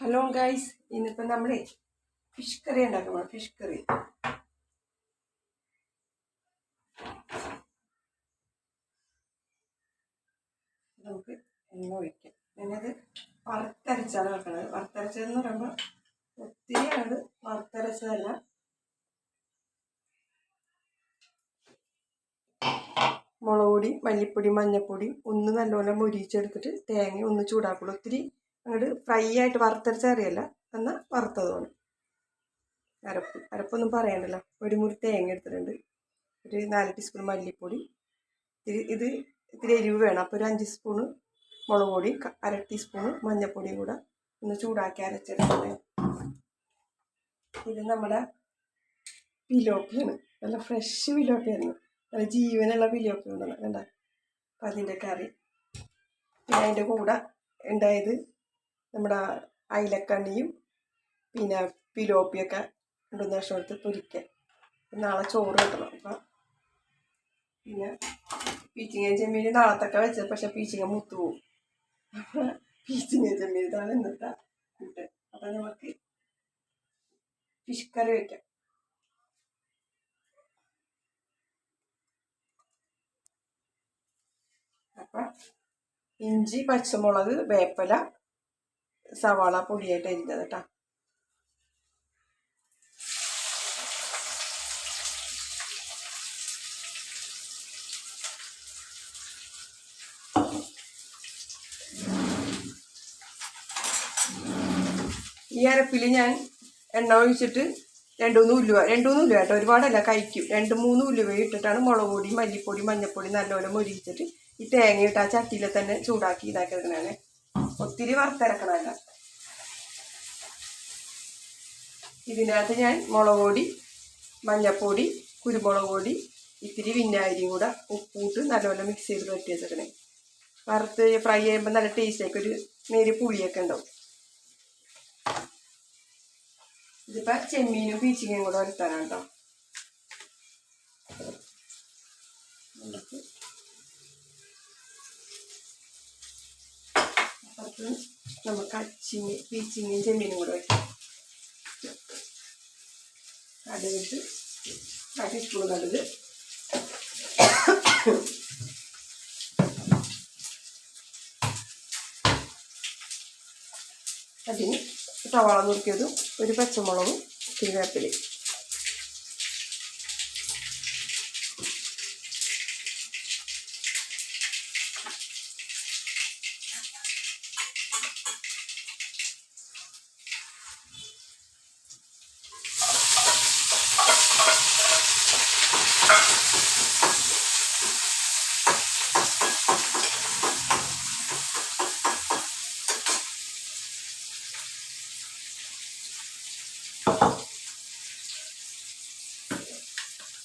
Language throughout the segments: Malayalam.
ഹലോ ഗൈസ് ഇന്നിപ്പോൾ നമ്മൾ ഫിഷ് കറി ഉണ്ടാക്കണം ഫിഷ് കറി നമുക്ക് എണ്ണ ഒഴിക്കാം. ഞാനത് വറുത്തരച്ചാണ് വെക്കണത്. വറുത്തരച്ചതെന്ന് പറയുമ്പോൾ ഒത്തിരി അത് വറുത്തരച്ചതല്ല. മുളക് പൊടി മല്ലിപ്പൊടി മഞ്ഞൾപ്പൊടി ഒന്ന് നല്ലപോലെ മുരിച്ചെടുത്തിട്ട് തേങ്ങ ഒന്ന് ചൂടാക്കുള്ളൂ ഒത്തിരി അങ്ങോട്ട് ഫ്രൈ ആയിട്ട് വറുത്തരച്ച കറിയല്ല. എന്നാൽ വറുത്തതുമാണ് അരപ്പ് അരപ്പൊന്നും പറയണ്ടല്ലോ. ഒരു മുറി തേങ്ങ എടുത്തിട്ടുണ്ട്. ഒരു നാല് ടീസ്പൂൺ മല്ലിപ്പൊടി. ഇത്തിരി ഇത് ഇത്തിരി എരിവ് വേണം. അപ്പോൾ ഒരു അഞ്ച് സ്പൂണ് മുളക് പൊടി അര ടീസ്പൂണ് മഞ്ഞൾപ്പൊടിയും കൂടെ ഒന്ന് ചൂടാക്കി അരച്ചെടുക്കുന്നത് ഇത് നമ്മുടെ പിലോപ്പിയാണ് നല്ല ഫ്രഷ് പിലോപ്പിയായിരുന്നു നല്ല ജീവനുള്ള പിലോപ്പി ഉണ്ടെന്ന് കണ്ട. അപ്പം അതിന്റെ കറി പിന്നെ അതിന്റെ കൂടെ ഉണ്ടായത് നമ്മുടെ അയിലക്കണ്ണിയും പിന്നെ പിലോപ്പിയൊക്കെ രണ്ടു വർഷം എടുത്ത് പൊരിക്കുക നാളെ ചോറ് കിട്ടണം അപ്പം പിന്നെ പീച്ചിങ്ങ ചെമ്മീൻ നാളത്തൊക്കെ വെച്ചത് പക്ഷെ പീച്ചിങ്ങ മുത്തു പോവും. അപ്പം പീച്ചിങ്ങ ചെമ്മീൻ ഇതാണ് ഇന്നത്തെ ഫുഡ്. അപ്പം നമുക്ക് ഫിഷ് കറി വയ്ക്കാം അപ്പം ഇഞ്ചി പച്ചമുളക് വേപ്പില സവാള പൊടിയായിട്ട് അരിഞ്ഞത് കേട്ടോ ഈ അരപ്പിൽ ഞാൻ എണ്ണ ഒഴിച്ചിട്ട് രണ്ടുമൂന്ന് ഉലുവ രണ്ടുമൂന്ന് ഉലുവ കേട്ടോ ഒരുപാടല്ല കഴിക്കും. രണ്ട് മൂന്ന് ഉലുവ ഇട്ടിട്ടാണ് മുളക് പൊടി മല്ലിപ്പൊടി മഞ്ഞൾപ്പൊടി നല്ലപോലെ മുരിച്ചിട്ട് ഈ തേങ്ങ ഇട്ട് ആ ചട്ടിയിൽ തന്നെ ചൂടാക്കി ഇതാക്കി എടുക്കണേ ഒത്തിരി വറുത്തിറക്കണമല്ല ഇതിനകത്ത് ഞാൻ മുളക് പൊടി മഞ്ഞപ്പൊടി കുരുമുളക് പൊടി ഇത്തിരി വിനാഗിരിയും കൂടെ ഉപ്പൂട്ട് നല്ലപോലെ മിക്സ് ചെയ്ത് പറ്റി വെച്ചേക്കണേ വറുത്ത് ഫ്രൈ ചെയ്യുമ്പോൾ നല്ല ടേസ്റ്റായിക്ക് ഒരു നേരി പുളിയൊക്കെ ഉണ്ടാവും. ഇതിപ്പോൾ ചെമ്മീനും പീച്ചിങ്ങയും കൂടെ വരുത്താനാണ് കേട്ടോ അപ്പുറത്ത് നമുക്ക് അച്ചിങ്ങി പീച്ചിങ്ങയും ചെമ്മീനും കൂടെ വയ്ക്കാം കടുകിട്ട് കാട്ടി സ്പൂൺ കടുക്. അതിന് സവാള നുറുക്കിയതും ഒരു പച്ചമുളകും ഇത്തിരി വേപ്പിലയും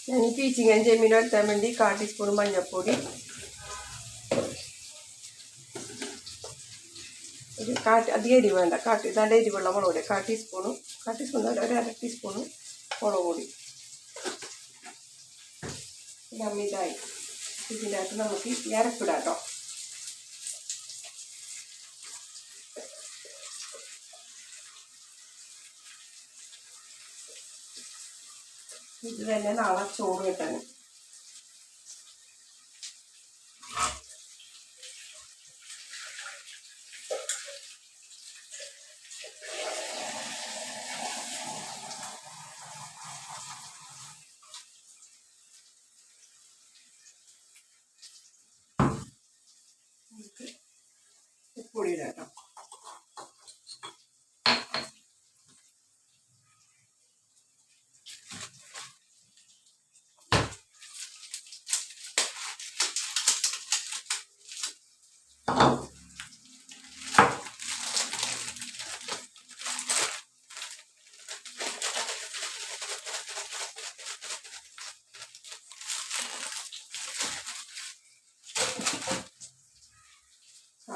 ഞാൻ ഈ പീച്ചിങ്ങൻ ചെമ്മീൻ വരുത്താൻ വേണ്ടി കാ ടീസ്പൂൺ മഞ്ഞൾപ്പൊടി ഒരു കാട്ട് അധികം എരിവ് വേണ്ട. കാട്ടി നല്ല എരിവുള്ള മുളക് പൊടി. കാ ടീസ്പൂണും കാ ടീസ്പൂൺ ഒരു അര ടീസ്പൂണ് മുളക് പൊടി. അമിതായി ഇതിന്റെ അകത്ത് നമുക്ക് ഈ കേട്ടോ ഇത് തന്നെ നാളെ ചോറ് കിട്ടാൻ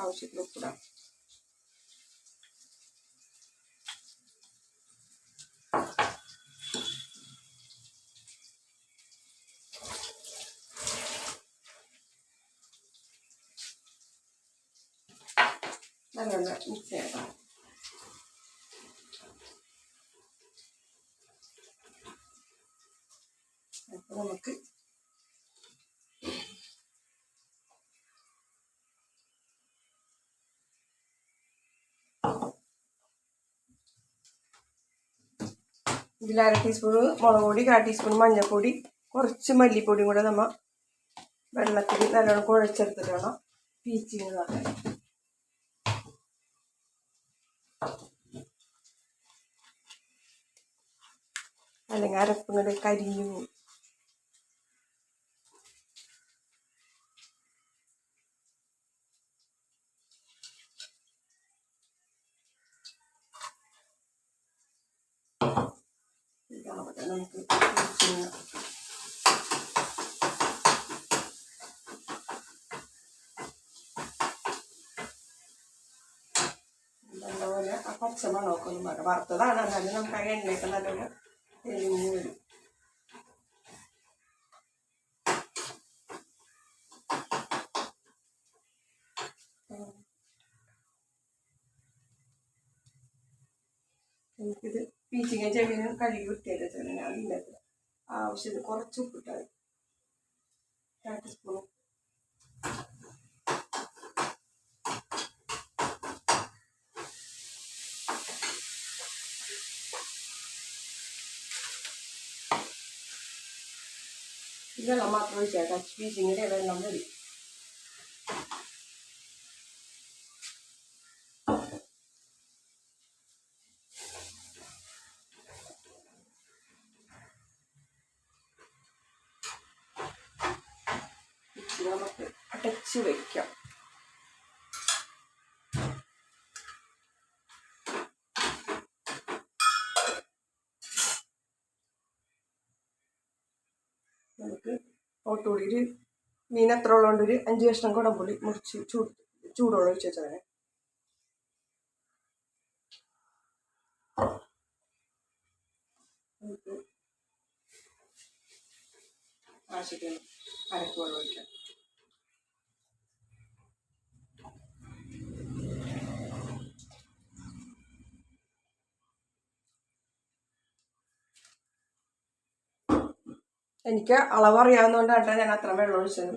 ആവശ്യത്തിന് ഉപ്പിടാം നല്ലോണം മിക്സ് ചെയ്യാം നമുക്ക് ഇതിൽ അര ടീസ്പൂൺ മുളക് പൊടി കാ ടീസ്പൂൺ മഞ്ഞൾപ്പൊടി കുറച്ച് മല്ലിപ്പൊടിയും കൂടെ നമ്മൾ വെള്ളത്തിൽ നല്ലോണം കുഴച്ചെടുത്തിട്ട് വേണം പീച്ചിങ്ങതാക്കാൻ അല്ലെങ്കിൽ അരപ്പും പോകും. ഇതാവട്ടെ നമുക്ക് പീച്ചിങ് നല്ലപോലെ ആ പച്ച മണമൊക്കെ ഒന്ന് മാറും വറുത്തതാണ് എന്നാലും നമുക്ക് ആ എണ്ണയൊക്കെ നല്ലപോലെ തെളിഞ്ഞ് വരും എനിക്കിത് പീച്ചിങ്ങ ചെവിന് കഴുകി വൃത്തിയായിട്ട് വെച്ചാൽ അതിന്റെ ആവശ്യത്തിന് കുറച്ച് ഉപ്പിട്ടാൽ രണ്ട് സ്പൂൺ ഇതെല്ലാം മാത്രം ഒഴിച്ചാൽ പീച്ചിങ്ങിന്റെ വെള്ളം മതി. ഇത് നമുക്ക് അടച്ച് വെക്കാം. നമുക്ക് മീൻ എത്ര ഉള്ളതുകൊണ്ട് ഒരു അഞ്ച് കഷ്ണം കുടംപുളി മുറിച്ച് ചൂട് ചൂടോളം ഒഴിച്ച് വെച്ചതാണ് ആവശ്യത്തിന് അരക്ക് ഒഴിക്കാം. എനിക്ക് അളവ് അറിയാവുന്നതുകൊണ്ടാണ് ഞാൻ അത്ര വെള്ളം ഒഴിച്ചത്.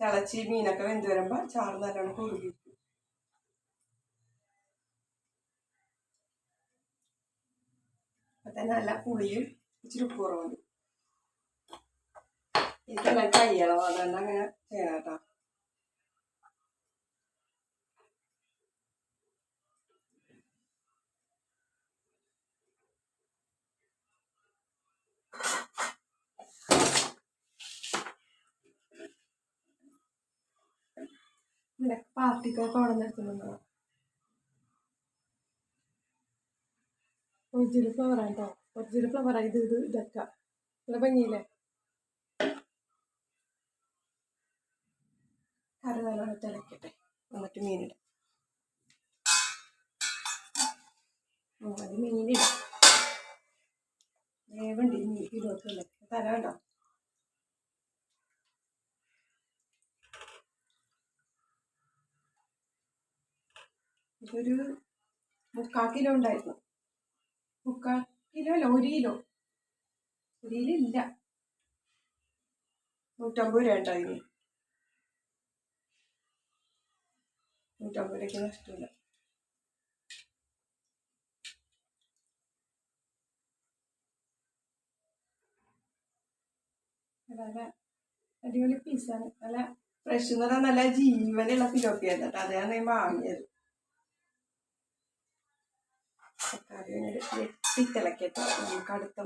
തിളച്ചി മീനൊക്കെ വെന്ത് വരുമ്പോൾ ചാറ് നല്ലോണം കുറുകി. അപ്പം തന്നെ നല്ല പുളിയും ഇച്ചിരി ഉപ്പ് കുറവുണ്ട് ഇതെല്ലാം കയ്യളോ അതുകൊണ്ട് അങ്ങനെ ചെയ്യണം കേട്ടോ. പാർട്ടിക്കൊക്കെ അവിടെ നിർത്തുന്നുണ്ടോ? ഒറിജിനൽ ഫ്ലവറാണ് കേട്ടോ ഒറിജിനൽ ഫ്ലവറാ ഇത് ഇത് ഇതൊക്കെ. നല്ല ഭംഗിയില്ലേ? കറി നല്ലോണം തിളക്കട്ടെ. എന്നിട്ട് മീനിടാം. അത് മീനിടാം. ഇതൊരു മുക്കാൽ കിലോ ഉണ്ടായിരുന്നു. മുക്കാൽ കിലോ അല്ല ഒരു കിലോ. ഒരു കിലോ ഇല്ല. നൂറ്റമ്പത് രൂപ ഉണ്ടായിരുന്നു നൂറ്റമ്പത് രൂപയ്ക്ക് നഷ്ടമില്ല. അടിപൊളി പീസാണ് നല്ല ഫ്രഷ് എന്ന് പറഞ്ഞാൽ നല്ല ജീവനുള്ള ഫിലോപ്പിയാണ് കേട്ടോ. അതാണ് ഞാൻ വാങ്ങിയത്. കറി വെട്ടിത്തിളക്കട്ടോ നമുക്ക് അടുത്ത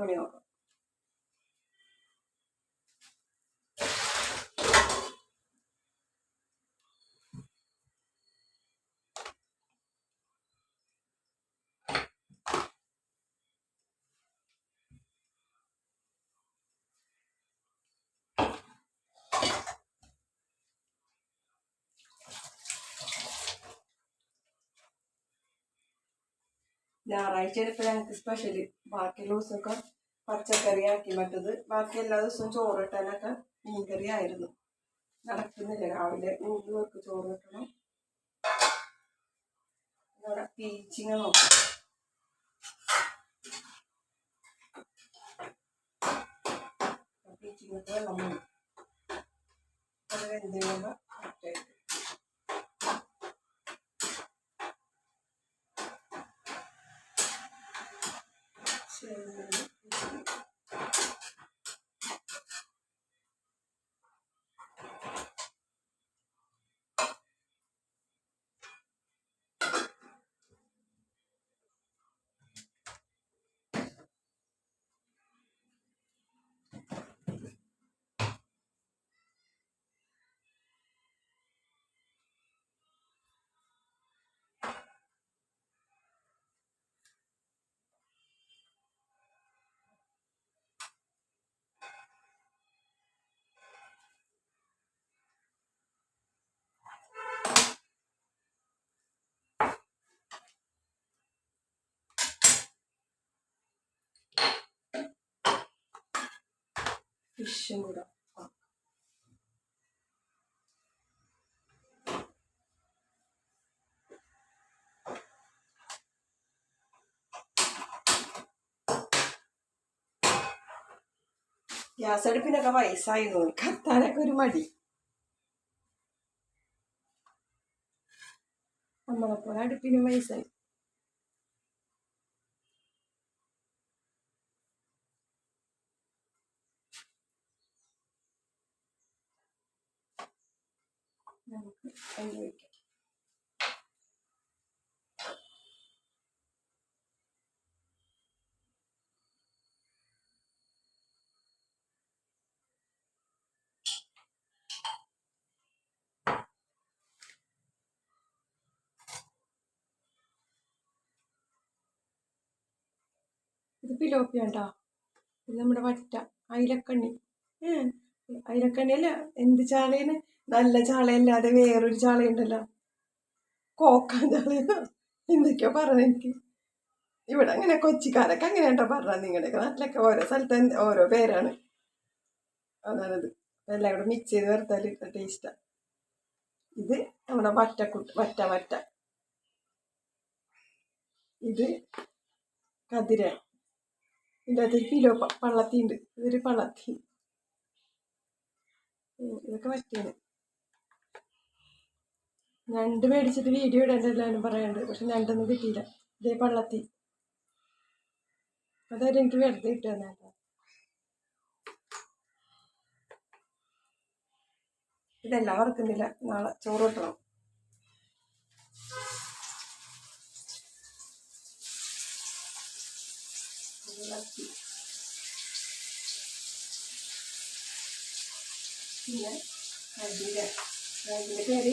ഞായറാഴ്ചയാണ് ഇപ്പൊ ഞങ്ങൾക്ക് സ്പെഷ്യൽ ബാക്കിയുള്ള ദിവസമൊക്കെ പച്ചക്കറി ആക്കി മറ്റത്. ബാക്കി എല്ലാ ദിവസവും ചോറ് ഇട്ടാനൊക്കെ മീൻകറി ആയിരുന്നു. നടക്കുന്നില്ല. രാവിലെ മൂന്ന് പേർക്ക് ചോറ് കിട്ടണം ഇവിടെ പീച്ചിങ്ങ നോക്കാം വെള്ളം വേണം അത് വെന്ത് ഫിഷും കൂടെ. ഗ്യാസ് അടുപ്പിനൊക്കെ വയസ്സായി തോന്നി കത്താനൊക്കെ ഒരു മടി. നമ്മളെപ്പോലെ അടുപ്പിനും വയസ്സായി. അതിൽ വയ്ക്കാം ഇത് പിലോപ്പിയ ഇത് നമ്മുടെ വറ്റ. അയിലക്കണ്ണി. ഏ അയിലക്കണ്ണി അല്ല എന്ത് ചാളയാണ് നല്ല ചാളയല്ലാതെ വേറൊരു ചാളയുണ്ടല്ലോ. കോക്കാൻ ചാളയോ. എന്തൊക്കെയോ പറഞ്ഞു എനിക്ക്. ഇവിടെ അങ്ങനെ കൊച്ചിക്കാരൊക്കെ അങ്ങനെ കേട്ടോ പറഞ്ഞത് നിങ്ങളുടെയൊക്കെ നാട്ടിലൊക്കെ ഓരോ സ്ഥലത്ത് ഓരോ പേരാണ്. അതാണത്. എല്ലാം കൂടെ മിക്സ് ചെയ്ത് വറുത്താൽ ടേസ്റ്റാണ് ഇത് നമ്മുടെ വറ്റക്കുട്ട് വറ്റ വറ്റ. ഇത് കതിര. ഇതിന്റെ അകത്തൊരു കിലോ പള്ളത്തി ഉണ്ട് ഇതൊരു പള്ളത്തി. ഇതൊക്കെ വറ്റിയാണ്. ഞണ്ട് മേടിച്ചിട്ട് വീഡിയോ ഇടേണ്ട എല്ലാവരും പറയാണ്ട് പക്ഷെ ഞണ്ടൊന്നും കിട്ടിയില്ല. ഇതേ പള്ളത്തി. അതായത് എനിക്ക് വെറുതെ കിട്ടുക തന്നെ ഇതെല്ലാം വറക്കുന്നില്ല നാളെ ചോറ് കിട്ടണം. പിന്നെ അതിന്റെ അതിന്റെ പേര്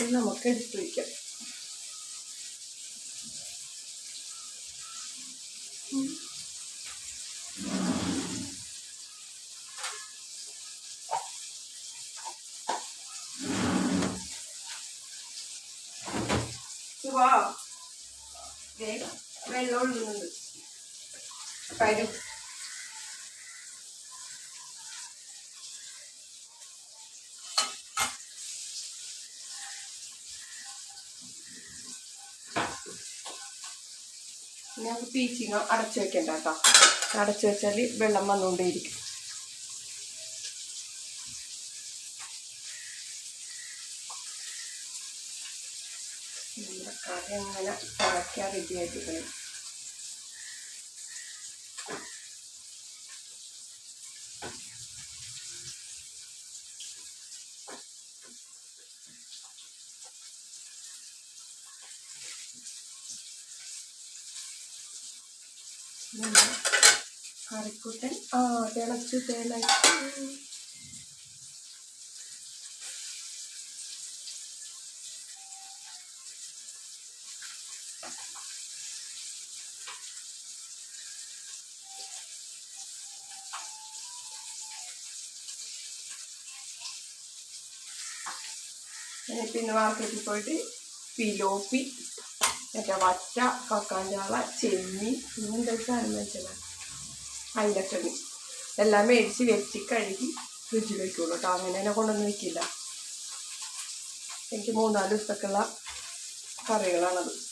ഇത് നമുക്ക് എടുത്ത് വയ്ക്കാം നമുക്ക് പീച്ചിങ്ങ അടച്ചു വെക്കണ്ട കേട്ടോ. അടച്ചു വെച്ചാൽ വെള്ളം വന്നുകൊണ്ടേയിരിക്കും. നമ്മുടെ കറി അങ്ങനെ തിളയ്ക്കാൻ റെഡി ആയിട്ട് നമ്മുടെ തിളച്ചു തിളച്ചു പിന്നെ മാർക്കറ്റിൽ പോയിട്ട് പിലോപ്പി മറ്റേ വറ്റ കക്കാഞ്ചാള ചെമ്മി ഇങ്ങനത്തെ സാധനം വെച്ചതാണ്. അതിന്റെ ഒക്കെ എല്ലാം മേടിച്ച് വെച്ച് കഴുകി ഫ്രിഡ്ജിൽ വെക്കുള്ളൂ കേട്ടോ. അങ്ങനെ തന്നെ കൊണ്ടൊന്നും വെക്കില്ല. എനിക്ക് മൂന്നാൽ ദിവസത്തേക്കുള്ള കറികളാണത്.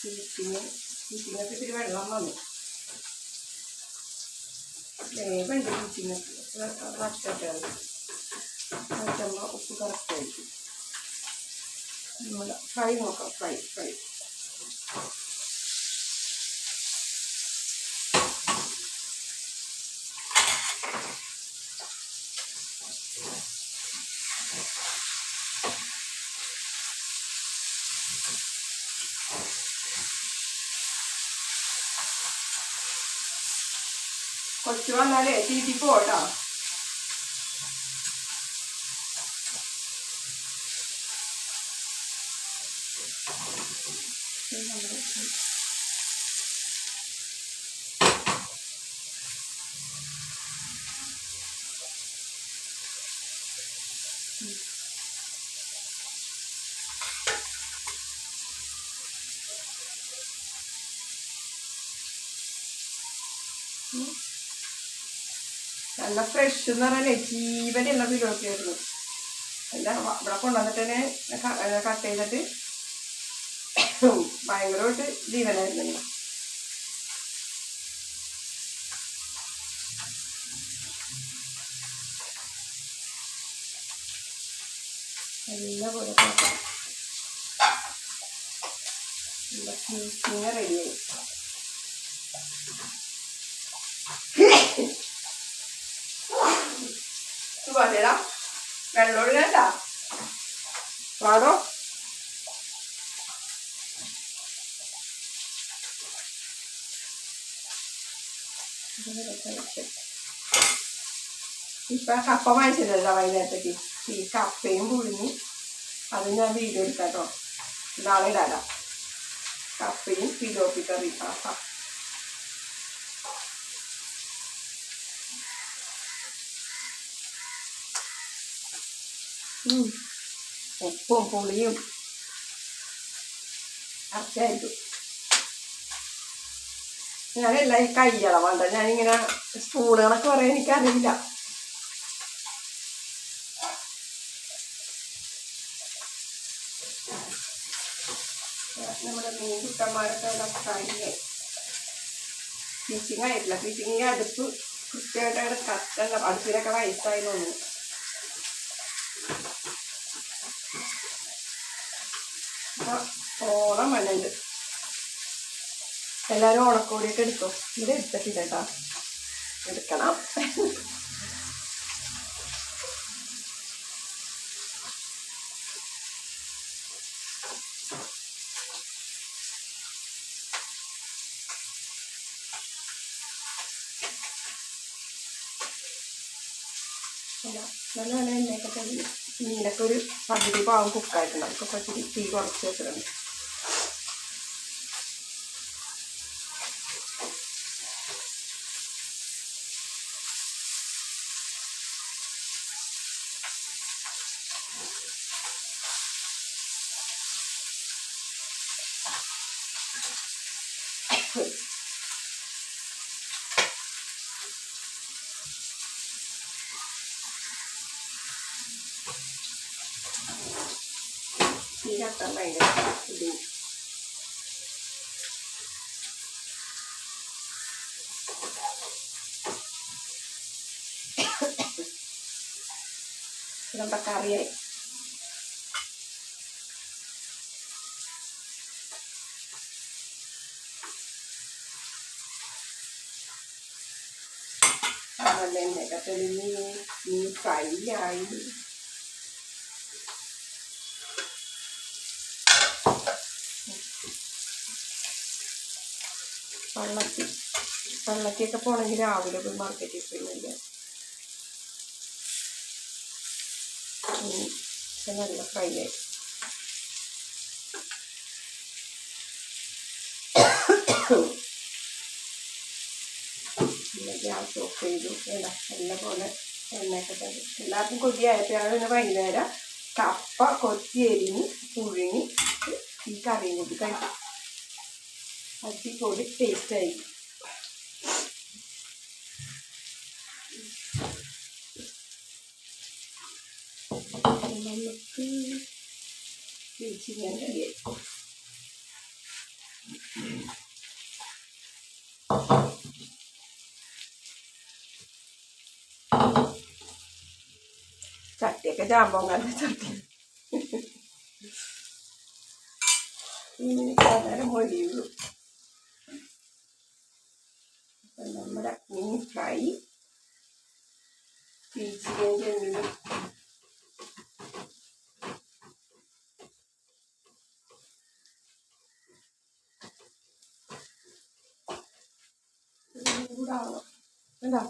ചീറ്റിങ് ചീറ്റിങ്ങൊക്കെ ഇത്തിരി വെള്ളം വന്നു വേവുണ്ട് ചീറ്റിങ്ങൊക്കെ വറ്റട്ടെ അത്. വറ്റുമ്പോൾ ഉപ്പ് കറക്റ്റായിരിക്കും നമ്മൾ ഫ്രൈ നോക്കാം. ഫ്രൈ ഫ്രൈ കൊച്ചു വന്നാലേ ചീറ്റി പോട്ടോ നല്ല ഫ്രഷ് എന്ന് പറഞ്ഞാലേ ജീവനുള്ള ആയിരുന്നു. എന്റെ ഇവിടെ കൊണ്ടുവന്നിട്ട് കട്ട് ചെയ്തിട്ട് ഭയങ്കരമായിട്ട് ജീവനായിരുന്നു ഇങ്ങനെ. റെഡിയായി സുഖാലേടാ വെള്ളം ഒഴുകണ്ട പാടോ ഇപ്പൊ കപ്പ വാങ്ങിച്ചില്ലല്ലോ വൈകുന്നേരത്തേക്ക്. ഈ കപ്പയും പുഴുങ്ങി. അത് ഞാൻ വീഡിയോ എടുക്കാം കേട്ടോ നാളെ ഇടാലോ കപ്പയും പിലോപ്പി കറി ഉപ്പും പുളിയും അരച്ചായിരിക്കും ഞാനല്ല ഈ കൈയളവാണ്ട ഞാനിങ്ങനെ സ്പൂണുകളൊക്കെ പറയാൻ എനിക്കറിയില്ല. നമ്മുടെ മീൻ കുട്ടന്മാരൊക്കെ കഴിഞ്ഞ് ഫിഷിങ് ആയിട്ടില്ല. ഫിഷിങ് അടുപ്പ് കൃത്യമായിട്ട് കത്തല്ല അടുപ്പിലൊക്കെ വയസ്സായി തോന്നുന്നു. ഓണം വന്നുണ്ട് എല്ലാരും ഓണക്കോടിയൊക്കെ എടുത്തോ? ഇവിടെ എടുത്തിട്ടില്ല കേട്ടാ. എടുക്കണം. നല്ല നല്ല മീനൊക്കെ ഒരു പകുതി പാവം കുക്കായിട്ടുണ്ട് അതൊക്കെ പകുതി തീ കുറച്ച് വെച്ചിട്ടുണ്ട്. อะไรนะดูน้ำปลากาเรียมันเล่นเนี่ยก็เป็นมีมีใสใหญ่ വെള്ളക്കൊക്കെ പോകണമെങ്കിൽ രാവിലെ പോയി മാർക്കറ്റിൽ പോയി പക്ഷെ നല്ല ഫ്രൈ ആയി. ഗ്യാസ് ഓഫ് ചെയ്തു. വേണ്ട നല്ല പോലെ എണ്ണയൊക്കെ തരും. എല്ലാവർക്കും കൊതിയായപ്പോഴാണ് പിന്നെ വൈകുന്നേരം കപ്പ കൊത്തി എരിഞ്ഞ് പുഴുങ്ങി ഈ കറിയും കൂടി കഴിക്കും അടിപൊളി ടേസ്റ്റ് നമുക്ക് റെഡിയായി ചട്ടിയൊക്കെ ജാമ്പോ കണ്ട ചട്ടി ഇനി സാധാരണ മൊഴിയുള്ളൂ അപ്പം നമ്മുടെ മീൻ ഫ്രൈ ചിക്കൻ ചെമ്മീൻ ചൂടാവണം എന്താ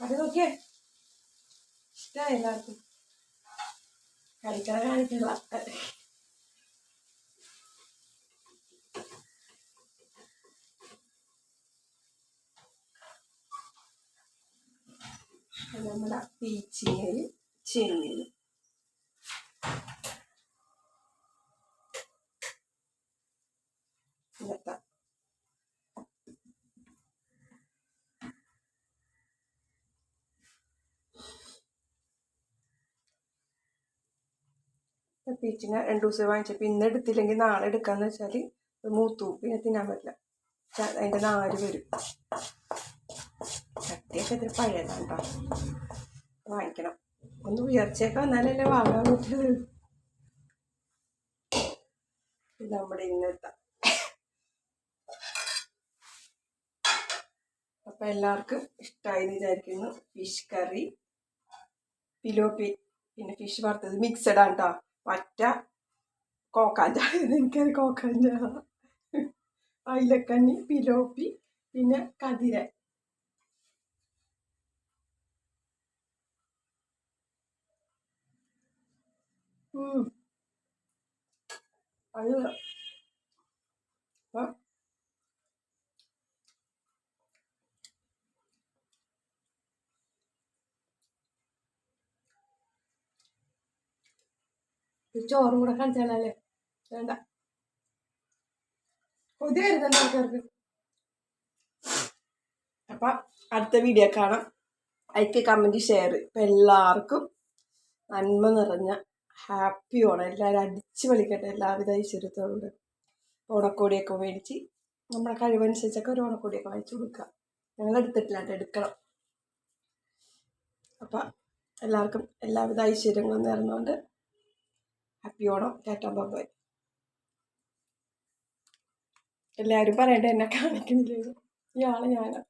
അത് നോക്കിയേ. ഇഷ്ടമായി എല്ലാവർക്കും? കഴിക്കണ കാണിക്കണ്ട നമ്മുടെ പീച്ചിങ്ങയിൽ ചെമ്മീൻ ഇന്നത്തെ പീച്ചിങ്ങ രണ്ട് ദിവസം വാങ്ങിച്ചപ്പോൾ ഇന്ന് എടുത്തില്ലെങ്കിൽ നാളെ എടുക്കാന്ന് വെച്ചാൽ മൂത്തു പിന്നെ തിന്നാൻ പറ്റില്ല. അതിന്റെ നാര് വരും. ചട്ടിയൊക്കെ ഇത്തിരി പഴയതാണ് കേട്ടോ വാങ്ങിക്കണം. ഒന്ന് ഉയർച്ചയൊക്കെ വന്നാലല്ലേ വാങ്ങാൻ പറ്റുള്ളൂ. ഇത് നമ്മുടെ ഇന്നത്തെ. അപ്പം എല്ലാവർക്കും ഇഷ്ടമായി വിചാരിക്കുന്നു. Fish curry. പിലോപ്പി. പിന്നെ ഫിഷ് വറുത്തത് മിക്സഡ് ആണ് കേട്ടോ പറ്റ. കോക്കാഞ്ച എനിക്കത് കോക്കാഞ്ച അയിലക്കണ്ണി പിലോപ്പി പിന്നെ കതിര. അത് അപ്പം ഒരു ചോറും കൂടെ കാണിച്ചാലേ വേണ്ട. കൊതി ആൾക്കാർക്ക്. അപ്പൊ അടുത്ത വീഡിയോ കാണാം. അയക്ക് കമന്റ് ഷെയർ ഇപ്പൊ എല്ലാവർക്കും നന്മ നിറഞ്ഞ ഹാപ്പി ഓണം. എല്ലാവരും അടിച്ചു വിളിക്കട്ടെ എല്ലാവിധ ഐശ്വര്യത്തോടുണ്ട് ഓണക്കോടിയൊക്കെ മേടിച്ച് നമ്മുടെ കഴിവനുസരിച്ചൊക്കെ ഒരു ഓണക്കോടിയൊക്കെ വാങ്ങിച്ചു കൊടുക്കുക. ഞങ്ങൾ എടുത്തിട്ടില്ല എടുക്കണം. അപ്പം എല്ലാവർക്കും എല്ലാവിധ ഐശ്വര്യങ്ങളും നേർന്നുകൊണ്ട് ഹാപ്പി ഓണം ടാറ്റ ബൈ എല്ലാവരും പറയട്ടെ എന്നെ കാണിക്കുന്നില്ല ഇയാൾ ഞാനാ.